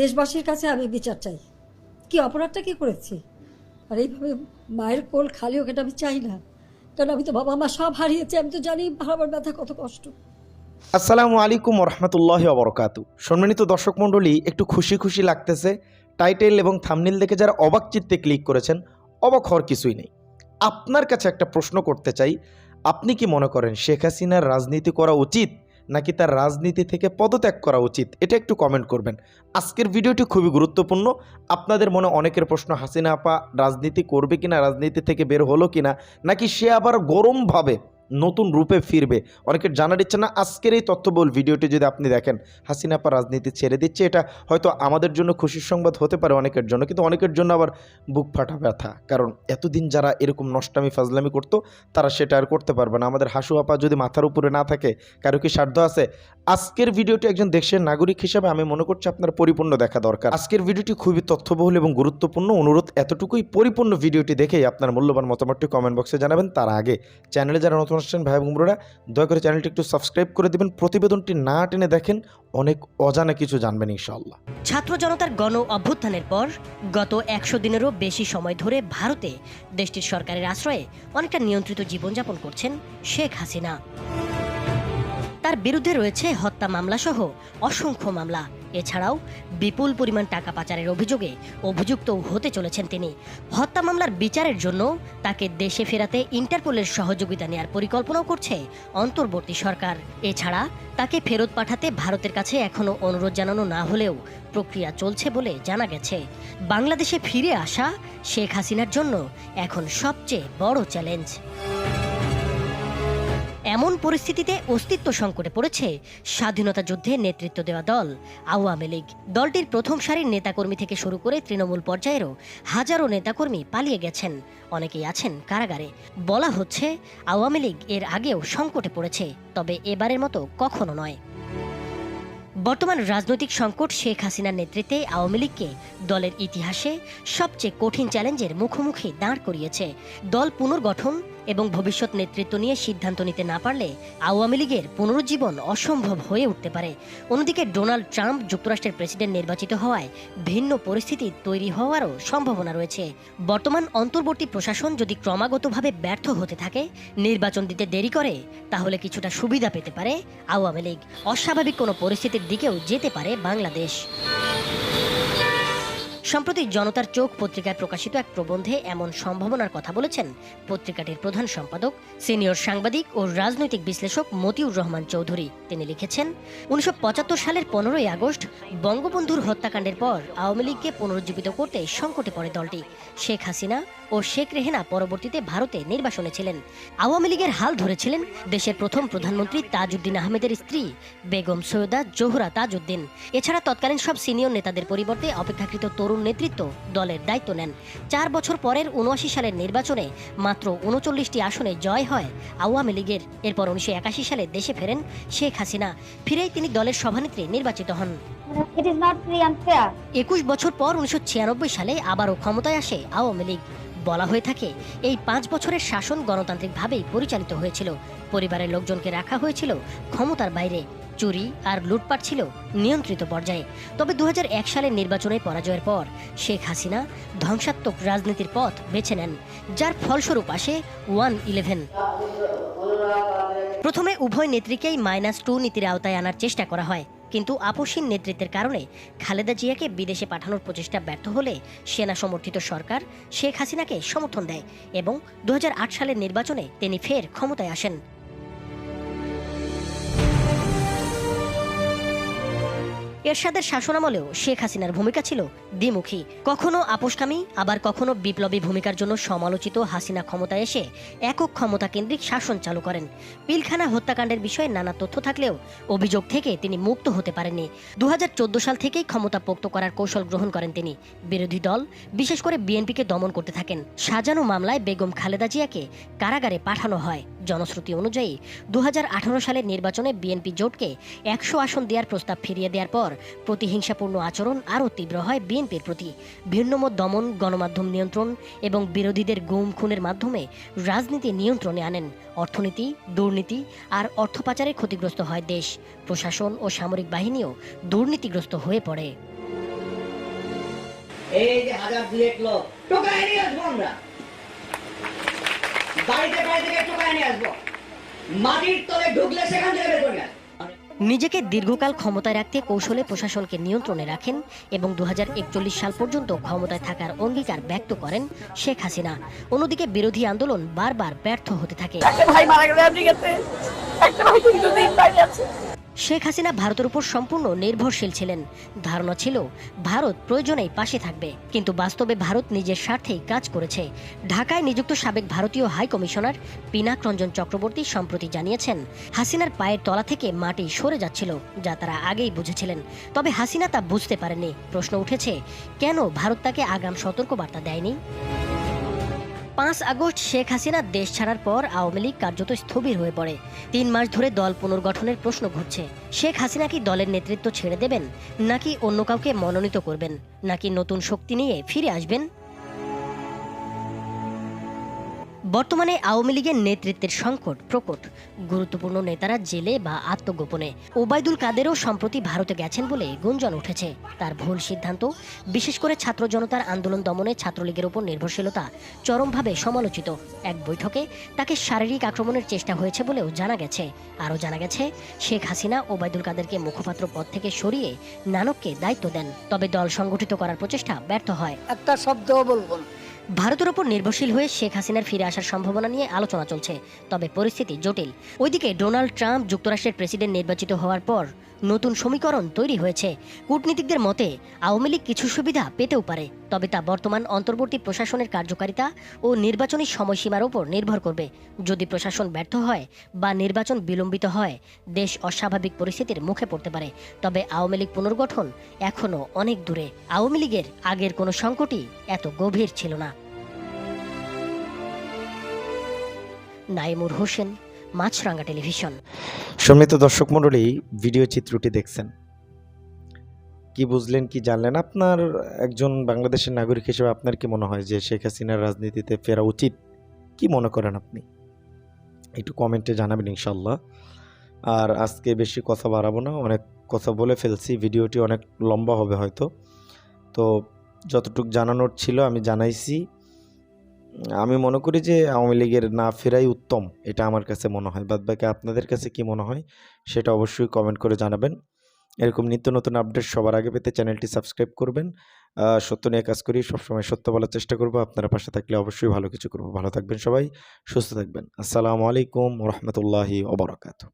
দেশবাসীর কাছে আমি বিচার চাই। কি অপরাধটা কি করেছি? আর এইভাবে মায়ের কোল খালি হোক, এটা আমি চাই না। কারণ আমি তো বাবা মা সব হারিয়েছি, আমি তো জানি হারাবার ব্যথা কত কষ্ট। আসসালামু আলাইকুম রহমতুল্লাহ অবরকাতু সম্মানিত দর্শক মণ্ডলী, একটু খুশি খুশি লাগতেছে। টাইটেল এবং থামনিল দেখে যারা অবাক চিত্তে ক্লিক করেছেন, অবাক হওয়ার কিছুই নেই। আপনার কাছে একটা প্রশ্ন করতে চাই, আপনি কি মনে করেন শেখ হাসিনার রাজনীতি করা উচিত? নাকি তার রাজনীতি থেকে পদত্যাগ করা উচিত? এটা একটু কমেন্ট করবেন। আজকের ভিডিওটি খুবই গুরুত্বপূর্ণ। আপনাদের মনে অনেকের প্রশ্ন, হাসিনা আপা রাজনীতি করবে কিনা, রাজনীতি থেকে বের হলো কিনা, নাকি সে আবার গরমভাবে নতুন রূপে ফিরবে। অনেকের জানার ইচ্ছে না, আজকের এই তথ্যবহুল ভিডিওটি যদি আপনি দেখেন, হাসিনা আপা রাজনীতি ছেড়ে দিচ্ছে, এটা হয়তো আমাদের জন্য খুশির সংবাদ হতে পারে অনেকের জন্য, কিন্তু অনেকের জন্য আবার বুক ফাটা ব্যথা। কারণ এতদিন যারা এরকম নষ্টামি, ফাজলামি করতো, তারা সেটা আর করতে পারবে না। আমাদের হাসু আপা যদি মাথার উপরে না থাকে, কারও কি সাধ্য আছে? আজকের ভিডিওটি একজন দেশের নাগরিক হিসেবে আমি মনে করছি আপনার পরিপূর্ণ দেখা দরকার। আজকের ভিডিওটি খুবই তথ্যবহুল এবং গুরুত্বপূর্ণ। অনুরোধ, এতটুকুই পরিপূর্ণ ভিডিওটি দেখেই আপনার মূল্যবান মতামতটি কমেন্ট বক্সে জানাবেন। তার আগে, চ্যানেলে যারা নতুন আসছেন ভাই বোনরা দয়া করে চ্যানেলটি একটু সাবস্ক্রাইব করে দেবেন। প্রতিবেদনটি না টেনে দেখেন, অনেক অজানা কিছু জানবেন ইনশাআল্লাহ। ছাত্র জনতার গণ অভ্যুত্থানের পর গত একশো দিনেরও বেশি সময় ধরে ভারতে দেশটির সরকারের আশ্রয়ে অনেকটা নিয়ন্ত্রিত জীবনযাপন করছেন শেখ হাসিনা। তার বিরুদ্ধে রয়েছে হত্যা মামলা সহ অসংখ্য মামলা। এছাড়াও বিপুল পরিমাণ টাকা পাচারের অভিযোগে অভিযুক্ত হতে চলেছেন তিনি। হত্যা মামলার বিচারের জন্য তাকে দেশে ফেরাতে ইন্টারপোলের সহযোগিতা নেওয়ার পরিকল্পনাও করছে অন্তর্বর্তী সরকার। এছাড়া তাকে ফেরত পাঠাতে ভারতের কাছে এখনও অনুরোধ জানানো না হলেও প্রক্রিয়া চলছে বলে জানা গেছে। বাংলাদেশে ফিরে আসা শেখ হাসিনার জন্য এখন সবচেয়ে বড় চ্যালেঞ্জ। এমন পরিস্থিতিতে অস্তিত্ব সংকটে পড়েছে স্বাধীনতা যুদ্ধে নেতৃত্ব দেওয়া দল। আওয়ামী লীগ দলটির প্রথম সারির নেতাকর্মী থেকে শুরু করে তৃণমূল পর্যায়েরও হাজারো নেতাকর্মী পালিয়ে গেছেন। অনেকেই আছেন কারাগারে। বলা হচ্ছে, আওয়ামী লীগ এর আগেও সংকটে পড়েছে, তবে এবারের মতো কখনো নয়। বর্তমান রাজনৈতিক সংকট শেখ হাসিনার নেতৃত্বে আওয়ামী লীগকে দলের ইতিহাসে সবচেয়ে কঠিন চ্যালেঞ্জের মুখোমুখি দাঁড় করিয়েছে। দল পুনর্গঠন এবং ভবিষ্যৎ নেতৃত্ব নিয়ে সিদ্ধান্ত নিতে না পারলে আওয়ামী লীগের পুনরুজ্জীবন অসম্ভব হয়ে উঠতে পারে। অন্যদিকে ডোনাল্ড ট্রাম্প যুক্তরাষ্ট্রের প্রেসিডেন্ট নির্বাচিত হওয়ায় ভিন্ন পরিস্থিতি তৈরি হওয়ারও সম্ভাবনা রয়েছে। বর্তমান অন্তর্বর্তী প্রশাসন যদি ক্রমাগতভাবে ব্যর্থ হতে থাকে, নির্বাচন দিতে দেরি করে, তাহলে কিছুটা সুবিধা পেতে পারে আওয়ামী লীগ। অস্বাভাবিক কোনো পরিস্থিতির দিকেও যেতে পারে বাংলাদেশ। সম্প্রতি জনতার চোখ পত্রিকায় প্রকাশিত এক প্রবন্ধে এমন সম্ভাবনার কথা বলেছেন পত্রিকাটির প্রধান সম্পাদক, সিনিয়র সাংবাদিক ও রাজনৈতিক বিশ্লেষক মতিউর রহমান চৌধুরী। তিনি লিখেছেন, উনিশশো পঁচাত্তর সালের পনেরোই আগস্ট বঙ্গবন্ধুর হত্যাকাণ্ডের পর আওয়ামী লীগকে পুনরুজ্জীবিত করতে সংকটে পড়ে দলটি। শেখ হাসিনা ও শেখ রেহেনা পরবর্তীতে ভারতে নির্বাসনে ছিলেন। আওয়ামী লীগের হাল ধরেছিলেন দেশের প্রথম প্রধানমন্ত্রী তাজউদ্দিন আহমেদের স্ত্রী বেগম সৈয়দা জোহরা তাজউদ্দিন। এছাড়া তৎকালীন সব সিনিয়র নেতাদের পরিবর্তে অপেক্ষাকৃত তরুণ নেতৃত্ব দলের দায়িত্ব নেন। চার বছর পরের উনআশি সালের নির্বাচনে মাত্র উনচল্লিশটি আসনে জয় হয় আওয়ামী লীগের। এরপর উনিশশো একাশি সালে দেশে ফেরেন শেখ হাসিনা। ফিরেই তিনি দলের সভানেত্রী নির্বাচিত হন. একুশ বছর পর উনিশশো ছিয়ানব্বই সালে আবারও ক্ষমতায় আসে আওয়ামী লীগ। বলা হয়ে থাকে এই পাঁচ বছরের শাসন গণতান্ত্রিকভাবেই পরিচালিত হয়েছিল। পরিবারের লোকজনকে রাখা হয়েছিল ক্ষমতার বাইরে। চুরি আর লুটপাট ছিল নিয়ন্ত্রিত পর্যায়ে। তবে দু হাজার এক সালের নির্বাচনে পরাজয়ের পর শেখ হাসিনা ধ্বংসাত্মক রাজনীতির পথ বেছে নেন, যার ফলস্বরূপ আসে ওয়ান ইলেভেন। প্রথমে উভয় নেত্রীকেই মাইনাস টু নীতির আওতায় আনার চেষ্টা করা হয়, কিন্তু আপসীন নেতৃত্বের কারণে খালেদা জিয়াকে বিদেশে পাঠানোর প্রচেষ্টা ব্যর্থ হলে সেনা সমর্থিত সরকার শেখ হাসিনাকে সমর্থন দেয় এবং দু হাজার আট সালের নির্বাচনে তিনি ফের ক্ষমতায় আসেন। এরশাদের শাসনামলেও শেখ হাসিনার ভূমিকা ছিল দ্বিমুখী। কখনো আপোষকামী, আবার কখনো বিপ্লবী ভূমিকার জন্য সমালোচিত হাসিনা ক্ষমতায় এসে একক ক্ষমতা কেন্দ্রিক শাসন চালু করেন। পিলখানা হত্যাকাণ্ডের বিষয়ে নানা তথ্য থাকলেও অভিযোগ থেকে তিনি মুক্ত হতে পারেননি। দু হাজার চোদ্দ সাল থেকেই ক্ষমতা পোক্ত করার কৌশল গ্রহণ করেন তিনি। বিরোধী দল, বিশেষ করে বিএনপিকে দমন করতে থাকেন। সাজানো মামলায় বেগম খালেদা জিয়াকে কারাগারে পাঠানো হয়। জনশ্রুতি অনুযায়ী দু হাজার আঠারো সালের নির্বাচনে বিএনপি জোটকে একশো আসন দেওয়ার প্রস্তাব ফিরিয়ে দেওয়ার পর প্রতিহিংসাপূর্ণ আচরণ আরও তীব্র হয় বিএনপির প্রতি। ভিন্নমত দমন, গণমাধ্যম নিয়ন্ত্রণ এবং বিরোধীদের গুম খুনের মাধ্যমে রাজনীতি নিয়ন্ত্রণে আনেন। অর্থনীতি, দুর্নীতি আর অর্থ পাচারে ক্ষতিগ্রস্ত হয় দেশ। প্রশাসন ও সামরিক বাহিনীও দুর্নীতিগ্রস্ত হয়ে পড়ে। এই যে হাজার দুয়েক লোক আসব আমরা। বাড়িতে বাড়ি থেকে টোকায় নিয়ে আসব। মাটির তলে ঢুকলে সেখান থেকে বের করে নিজেকে দীর্ঘকাল ক্ষমতায় রাখতে কৌশলে প্রশাসনকে নিয়ন্ত্রণে রাখেন এবং দু হাজার একচল্লিশ সাল পর্যন্ত ক্ষমতায় থাকার অঙ্গীকার ব্যক্ত করেন শেখ হাসিনা। অন্যদিকে বিরোধী আন্দোলন বারবার ব্যর্থ হতে থাকে। ভাই মারা গেলে আপনি গেছে একটা ভাই দীর্ঘদিন বাইরে আছে। শেখ হাসিনা ভারতের উপর সম্পূর্ণ নির্ভরশীল ছিলেন। ধারণা ছিল, ভারত প্রয়োজনেই পাশে থাকবে। কিন্তু বাস্তবে ভারত নিজের স্বার্থেই কাজ করেছে। ঢাকায় নিযুক্ত সাবেক ভারতীয় হাই কমিশনার পিনাক রঞ্জন চক্রবর্তী সম্প্রতি জানিয়েছেন, হাসিনার পায়ের তলা থেকে মাটি সরে যাচ্ছিল, যা তারা আগেই বুঝেছিলেন। তবে হাসিনা তা বুঝতে পারেনি প্রশ্ন উঠেছে, কেন ভারত তাকে আগাম সতর্কবার্তা দেয়নি? পাঁচ আগস্ট শেখ হাসিনা দেশ ছাড়ার পর আওয়ামী লীগ কার্যত স্থবির হয়ে পড়ে। তিন মাস ধরে দল পুনর্গঠনের প্রশ্ন ঘুরছে। শেখ হাসিনা কি দলের নেতৃত্ব ছেড়ে দেবেন, নাকি অন্য কাউকে মনোনীত করবেন, নাকি নতুন শক্তি নিয়ে ফিরে আসবেন? বর্তমানে আওয়ামী লীগের নেতৃত্বের সংকট, প্রকট। গুরুত্বপূর্ণ নেতারা জেলে বা আত্মগোপনে। ওবায়দুল কাদেরও সম্প্রতি ভারতে গেছেন বলে গুঞ্জন উঠেছে। তার ভুল সিদ্ধান্ত, বিশেষ করে ছাত্র জনতার আন্দোলন দমনে ছাত্রলীগের উপর নির্ভরশীলতা, চরমভাবে সমালোচিত। এক বৈঠকে তাকে শারীরিক আক্রমণের চেষ্টা হয়েছে বলেও জানা গেছে। আরও জানা গেছে, শেখ হাসিনা ওবায়দুল কাদেরকে মুখপাত্র পদ থেকে সরিয়ে নানককে দায়িত্ব দেন। তবে দল সংগঠিত করার প্রচেষ্টা ব্যর্থ হয়। একটা শব্দও বলব না। ভারতের উপর নির্ভরশীল হয়ে শেখ হাসিনার ফিরে আসার সম্ভাবনা নিয়ে আলোচনা চলছে, তবে পরিস্থিতি জটিল। ওইদিকে ডোনাল্ড ট্রাম্প যুক্তরাষ্ট্রের প্রেসিডেন্ট নির্বাচিত হওয়ার পর নতুন সমীকরণ তৈরি হয়েছে। কূটনীতিকদের মতে, আওয়ামী লীগ কিছু সুবিধা পেতেও পারে, তবে তা বর্তমান অন্তর্বর্তী প্রশাসনের কার্যকারিতা ও নির্বাচনী সময়সীমার উপর নির্ভর করবে। যদি প্রশাসন ব্যর্থ হয় বা নির্বাচন বিলম্বিত হয়, দেশ অস্বাভাবিক পরিস্থিতির মুখে পড়তে পারে। তবে আওয়ামী লীগ পুনর্গঠন এখনও অনেক দূরে। আওয়ামী লীগের আগের কোনো সংকটই এত গভীর ছিল না। নাইমুর হোসেন মাছরাঙ্গা টেলিভিশন। সম্মিলিত দর্শক মণ্ডলী, ভিডিও চিত্রটি দেখছেন। কি বুঝলেন, কি জানলেন? আপনার একজন বাংলাদেশের নাগরিক হিসেবে আপনার কি মনে হয় যে শেখ হাসিনার রাজনীতিতে ফেরা উচিত? কি মনে করেন আপনি? একটু কমেন্টে জানাবেন ইনশাল্লাহ আর আজকে বেশি কথা বাড়াবো না, অনেক কথা বলে ফেলছি, ভিডিওটি অনেক লম্বা হবে হয়তো। তো যতটুকু জানানোর ছিল আমি জানাইছি। আমি মনে করি যে আওয়ামী লীগের না ফেরাই উত্তম, এটা আমার কাছে মনে হয়। বাদ বাকি আপনাদের কাছে কি মনে হয়, সেটা অবশ্যই কমেন্ট করে জানাবেন। এরকম নিত্য নতুন আপডেট সবার আগে পেতে চ্যানেলটি সাবস্ক্রাইব করবেন। সত্য নিয়ে কাজ করি, সবসময় সত্য বলার চেষ্টা করব। আপনারা পাশে থাকলে অবশ্যই ভালো কিছু করব। ভালো থাকবেন সবাই, সুস্থ থাকবেন। আসসালামু আলাইকুম রহমতুল্লাহি ওবরাকাতু